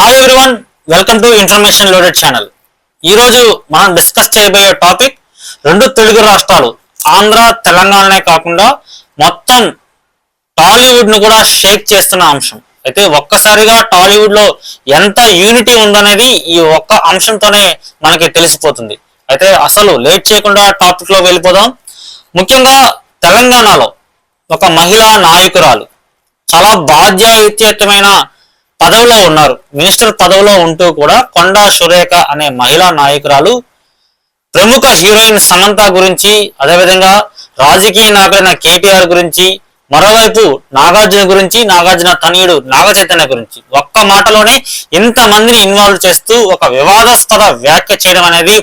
Hi everyone welcome to information loaded channel ఈరోజు మనం discuss చేయబోయే టాపిక్ రెండు తెలుగు రాష్ట్రాలు ఆంధ్ర తెలంగాణనే కాకుండా మొత్తం టాలీవుడ్ను కూడా షేక్ చేస్తున్న అంశం. అయితే ఒక్కసారిగా టాలీవుడ్లో ఎంత యూనిటీ ఉందనేది ఈ ఒక్క అంశంతోనే మనకి తెలిసిపోతుంది. అయితే అసలు లేట్ చేయకుండా టాపిక్లో వెళ్ళిపోదాం. ముఖ్యంగా తెలంగాణలో ఒక మహిళా నాయకురాలు చాలా బాధ్యాయుత్యమైన పదవిలో ఉన్నారు. మినిస్టర్ పదవిలో ఉంటూ కూడా కొండా సురేఖ అనే మహిళా నాయకురాలు ప్రముఖ హీరోయిన్ సమంత గురించి అదేవిధంగా రాజకీయ నాయకుడైన కేటీఆర్ గురించి మరోవైపు నాగార్జున గురించి నాగార్జున తనయుడు నాగచైతన్య గురించి. ఒక్క మాటలోనే ఇంతమందిని ఇన్వాల్వ్ చేస్తూ ఒక వివాదాస్పద వ్యాఖ్య చేయడం అనేది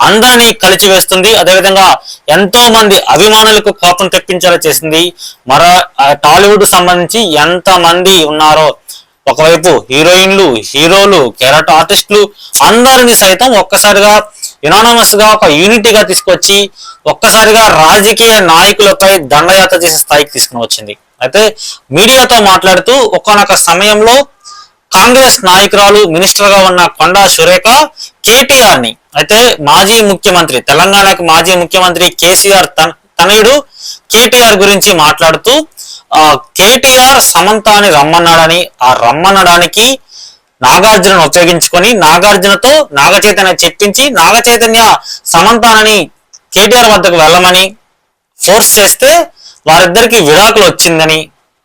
అందరినీ కలిచివేస్తుంది. అదేవిధంగా ఎంతో మంది అభిమానులకు కోపం తెప్పించేలా చేసింది. మరో టాలీవుడ్ సంబంధించి ఎంతమంది ఉన్నారో ఒకవైపు హీరోయిన్లు హీరోలు క్యారెక్టర్ ఆర్టిస్టులు అందరిని సైతం ఒక్కసారిగా యునానమస్గా ఒక యూనిటీగా తీసుకొచ్చి ఒక్కసారిగా రాజకీయ నాయకులపై దండయాత్ర చేసే స్థాయికి తీసుకుని వచ్చింది. అయితే మీడియాతో మాట్లాడుతూ ఒకనొక సమయంలో కాంగ్రెస్ నాయకురాలు మినిస్టర్గా ఉన్న కొండా సురేఖ కేటీఆర్ని అయితే మాజీ ముఖ్యమంత్రి తెలంగాణకు మాజీ ముఖ్యమంత్రి కేసీఆర్ తన తనయుడు కేటీఆర్ గురించి మాట్లాడుతూ కేటీఆర్ సమంతాని రమ్మన్నాడని ఆ రమ్మనడానికి నాగార్జునను ఉపయోగించుకొని నాగార్జునతో నాగచైతన్య చెప్పించి నాగచైతన్య సమంతానని కేటీఆర్ వద్దకు వెళ్ళమని ఫోర్స్ చేస్తే వారిద్దరికి విడాకులు వచ్చిందని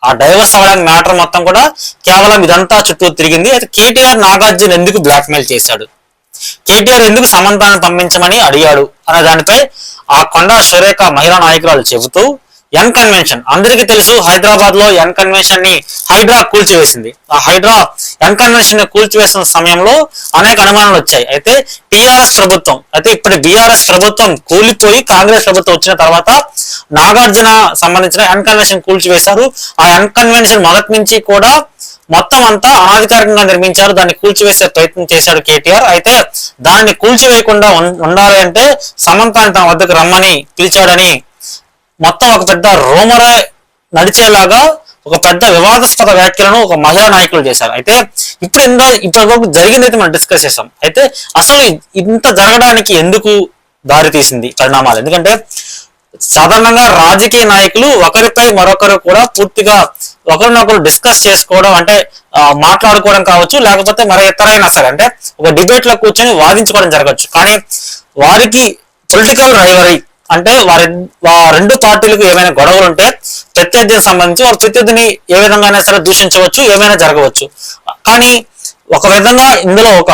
ఆ డైవర్స్ అవ్వడానికి మ్యాటర్ మొత్తం కూడా కేవలం ఇదంతా చుట్టూ తిరిగింది. అయితే కేటీఆర్ నాగార్జున ఎందుకు బ్లాక్మెయిల్ చేశాడు? కేటీఆర్ ఎందుకు సమంతాన్ని పంపించమని అడిగాడు అనే దానిపై ఆ కొండా సురేఖ మహిళా నాయకురాలు చెబుతూ ఎన్ కన్వెన్షన్ అందరికీ తెలుసు హైదరాబాద్లో ఎన్ కన్వెన్షన్ని హైడ్రా కూల్చివేసింది. ఆ హైడ్రా ఎన్ కన్వెన్షన్ని కూల్చివేసిన సమయంలో అనేక అనుమానాలు వచ్చాయి. అయితే టిఆర్ఎస్ ప్రభుత్వం అయితే ఇప్పటి బిఆర్ఎస్ ప్రభుత్వం కూలిపోయి కాంగ్రెస్ ప్రభుత్వం వచ్చిన తర్వాత నాగార్జున సంబంధించిన ఎన్ కన్వెన్షన్ కూల్చివేశారు. ఆ ఎన్ కన్వెన్షన్ మొదటి నుంచి కూడా మొత్తం అంతా అనాధికారికంగా నిర్మించారు. దాన్ని కూల్చివేసే ప్రయత్నం చేశాడు కేటీఆర్. అయితే దాన్ని కూల్చివేయకుండా ఉండాలి అంటే సమంతాన్ని తన వద్దకు రమ్మని పిలిచాడని మొత్తం ఒక పెద్ద రూమరే నడిచేలాగా ఒక పెద్ద వివాదాస్పద వ్యాఖ్యలను ఒక మహిళా నాయకులు చేశారు. అయితే ఇప్పుడు ఇంత ఇప్పటి వరకు జరిగిందైతే మనం డిస్కస్ చేసాం. అయితే అసలు ఇంత జరగడానికి ఎందుకు దారి తీసింది పరిణామాలు? ఎందుకంటే సాధారణంగా రాజకీయ నాయకులు ఒకరిపై మరొకరు కూడా పూర్తిగా ఒకరినొకరు డిస్కస్ చేసుకోవడం అంటే మాట్లాడుకోవడం కావచ్చు లేకపోతే మరి ఇతరైనా సరే అంటే ఒక డిబేట్లో కూర్చొని వాదించుకోవడం జరగచ్చు కానీ వారికి పొలిటికల్ రైవరీ అంటే వారి రెండు పార్టీలకు ఏమైనా గొడవలు ఉంటే ప్రత్యర్థికి సంబంధించి వారు ప్రత్యర్థిని ఏ విధంగా సరే దూషించవచ్చు ఏమైనా జరగవచ్చు. కానీ ఒక విధంగా ఇందులో ఒక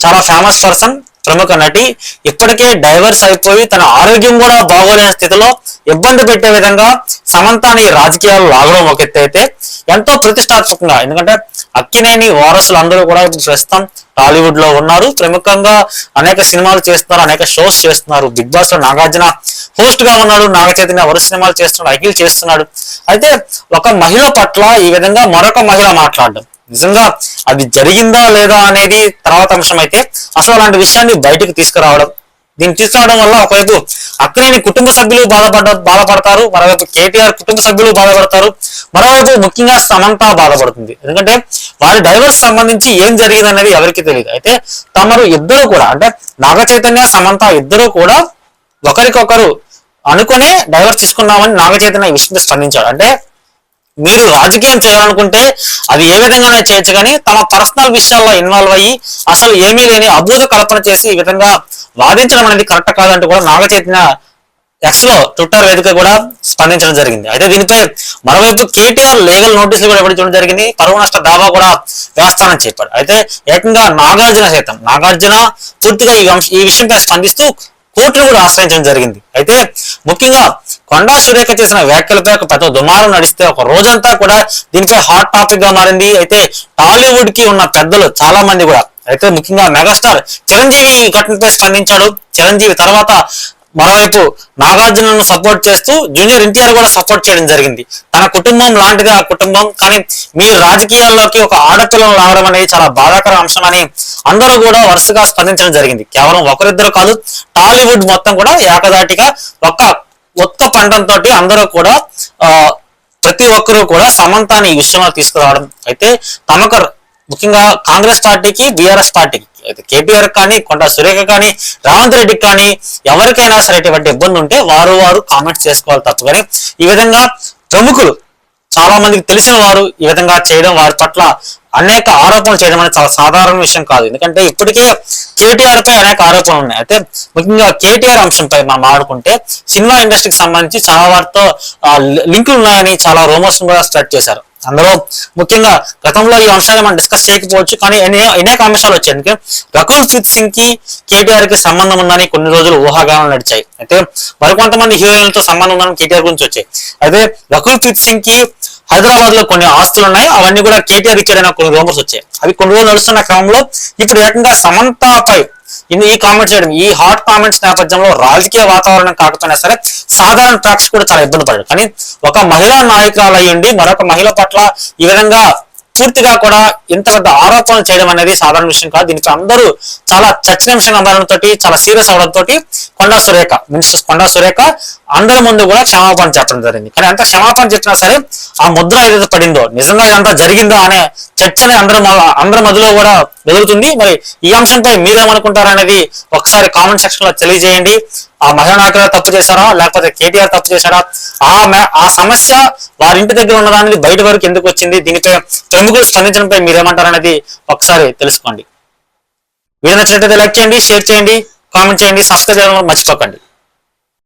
చాలా ఫేమస్ పర్సన్ ప్రముఖ నటి ఇప్పటికే డైవర్స్ అయిపోయి తన ఆరోగ్యం కూడా బాగోలేని స్థితిలో ఇబ్బంది పెట్టే విధంగా సమంతాని రాజకీయాలు లాగడం ఒక ఎత్తు అయితే ఎంతో ప్రతిష్టాత్మకంగా. ఎందుకంటే అక్కినేని వారసులు అందరూ కూడా ఇప్పుడు ప్రస్తుతం టాలీవుడ్లో ఉన్నారు. ప్రముఖంగా అనేక సినిమాలు చేస్తున్నారు అనేక షోస్ చేస్తున్నారు. బిగ్ బాస్లో నాగార్జున హోస్ట్గా ఉన్నాడు నాగ చైతన్య వరుస సినిమాలు చేస్తున్నాడు అఖిల్ చేస్తున్నాడు. అయితే ఒక మహిళ పట్ల ఈ విధంగా మరొక మహిళ మాట్లాడడం నిజంగా అది జరిగిందా లేదా అనేది తర్వాత అంశం అయితే అసలు అలాంటి విషయాన్ని బయటకు తీసుకురావడం దీన్ని తీసుకురావడం వల్ల ఒకవైపు అక్కినేని కుటుంబ సభ్యులు బాధపడ బాధపడతారు మరోవైపు కేటీఆర్ కుటుంబ సభ్యులు బాధపడతారు మరోవైపు ముఖ్యంగా సమంత బాధపడుతుంది. ఎందుకంటే వారి డైవర్స్ సంబంధించి ఏం జరిగింది అనేది ఎవరికి తెలియదు. అయితే తమరు ఇద్దరు కూడా అంటే నాగ చైతన్య సమంత ఇద్దరు కూడా ఒకరికొకరు అనుకునే డైవర్స్ తీసుకున్నామని నాగ చైతన్య ఈ విషయంలో స్పందించాడు. అంటే మీరు రాజకీయం చేయాలనుకుంటే అది ఏ విధంగానే చేయొచ్చు కానీ తమ పర్సనల్ విషయాల్లో ఇన్వాల్వ్ అయ్యి అసలు ఏమీ లేని అభూత కల్పన చేసి ఈ విధంగా వాదించడం అనేది కరెక్ట్ కాదంటూ కూడా నాగచైతన్య ఎక్స్లో ట్విట్టర్ వేదిక కూడా స్పందించడం జరిగింది. అయితే దీనిపై మరోవైపు కేటీఆర్ లీగల్ నోటీసులు కూడా ఇవ్వడం జరిగింది? పరువు నష్ట దావా కూడా వ్యవస్థానం చెప్పాడు అయితే ఏకంగా నాగార్జున సైతం? నాగార్జున పూర్తిగా ఈ ఈ విషయంపై స్పందిస్తూ కోర్టును కూడా ఆశ్రయించడం జరిగింది. అయితే ముఖ్యంగా కొండా సురేఖ చేసిన వ్యాఖ్యలపై ఒక పెద్ద దుమారం నడిస్తే ఒక రోజంతా కూడా దీనిపై హాట్ టాపిక్గా మారింది. అయితే టాలీవుడ్కి ఉన్న పెద్దలు చాలా మంది కూడా అయితే ముఖ్యంగా మెగాస్టార్ చిరంజీవి ఈ ఘటనపై స్పందించాడు. చిరంజీవి తర్వాత మరోవైపు నాగార్జునను సపోర్ట్ చేస్తూ జూనియర్ ఎన్టీఆర్ కూడా సపోర్ట్ చేయడం జరిగింది. తన కుటుంబం లాంటిది ఆ కుటుంబం కానీ మీరు రాజకీయాల్లోకి ఒక ఆడపిల్లను రావడం అనేది చాలా బాధాకర అంశం అని అందరూ కూడా వరుసగా స్పందించడం జరిగింది. కేవలం ఒకరిద్దరు కాదు టాలీవుడ్ మొత్తం కూడా ఏకదాటిగా ఒక్క ఒక్క పండంతో అందరూ కూడా ప్రతి ఒక్కరూ కూడా సమంతాన్ని ఈ విషయంలో తీసుకురావడం. అయితే తమకు ముఖ్యంగా కాంగ్రెస్ పార్టీకి బీఆర్ఎస్ పార్టీకి అయితే కేటీఆర్ కానీ కొండ సురేఖ కానీ రేవంత్ రెడ్డికి కానీ ఎవరికైనా సరే ఇటువంటి ఇబ్బంది ఉంటే వారు వారు కామెంట్స్ చేసుకోవాలి తప్పని కానీ ఈ విధంగా ప్రముఖులు చాలా మందికి తెలిసిన వారు ఈ విధంగా చేయడం వారి పట్ల అనేక ఆరోపణలు చేయడం అనేది చాలా సాధారణ విషయం కాదు. ఎందుకంటే ఇప్పటికే కేటీఆర్ పై అనేక ఆరోపణలు ఉన్నాయి. అయితే ముఖ్యంగా కేటీఆర్ అంశంపై మనం ఆడుకుంటే సినిమా ఇండస్ట్రీకి సంబంధించి చాలా వారితో లింకులు ఉన్నాయని చాలా రూమర్స్ కూడా స్టార్ట్ చేశారు. అందులో ముఖ్యంగా గతంలో ఈ అంశాన్ని మనం డిస్కస్ చేయకపోవచ్చు కానీ అనేక అంశాలు వచ్చాయి. అందుకే రకుల్ ప్రీత్ సింగ్కి కేటీఆర్కి సంబంధం ఉందని కొన్ని రోజులు ఊహాగానాలు నడిచాయి. అయితే మరికొంతమంది హీరోయిన్లతో సంబంధం ఉందని కేటీఆర్ గురించి వచ్చాయి. అయితే రకుల్ ప్రీత్ సింగ్కి హైదరాబాద్లో కొన్ని ఆస్తులు ఉన్నాయి. అవన్నీ కూడా కేటీఆర్ ఇచ్చాడని కొన్ని రూమర్స్ వచ్చాయి. అవి కొన్ని రోజులు నడుస్తున్న క్రమంలో ఇప్పుడు ఏకంగా సమంతపై ఈ కామెంట్స్ చేయడం ఈ హాట్ కామెంట్స్ నేపథ్యంలో రాజకీయ వాతావరణం కాకపోయినా సరే సాధారణ ప్రేక్షకుడు కూడా చాలా ఇబ్బంది పడ్డాడు కానీ ఒక మహిళా నాయకురాలు అయ్యుండి మరొక మహిళ పట్ల ఈ విధంగా పూర్తిగా కూడా ఇంత పెద్ద ఆరోపణలు చేయడం అనేది సాధారణ విషయం కాదు. దీనికి అందరూ చాలా చర్చనీయాంశంగా మారడంతో చాలా సీరియస్ అవడంతో కొండా సురేఖ మినిస్టర్ కొండా సురేఖ అందరి ముందు కూడా క్షమాపణ చెప్పడం జరిగింది. కానీ అంత క్షమాపణ చెప్పినా సరే ఆ ముద్ర ఏదైతే పడిందో నిజంగా ఇదంతా జరిగిందో అనే చర్చని అందరి అందరి మధ్యలో కూడా వెలుగుతుంది. మరి ఈ అంశంపై మీరేమనుకుంటారు అనేది ఒకసారి కామెంట్ సెక్షన్లో తెలియజేయండి. ఆ మహిళా నాయకులు తప్పు చేశారా? లేకపోతే కేటీఆర్ తప్పు చేశారా ఆ ఆ సమస్య వారి ఇంటి దగ్గర ఉన్నదానికి బయట వరకు ఎందుకు వచ్చింది? దీనిపై ప్రముఖులు స్పందించడంపై మీరేమంటారు అనేది ఒకసారి తెలుసుకోండి. వీడియో నచ్చినట్లయితే లైక్ చేయండి షేర్ చేయండి కామెంట్ చేయండి సబ్స్క్రైబ్ చేయడం మర్చిపోకండి.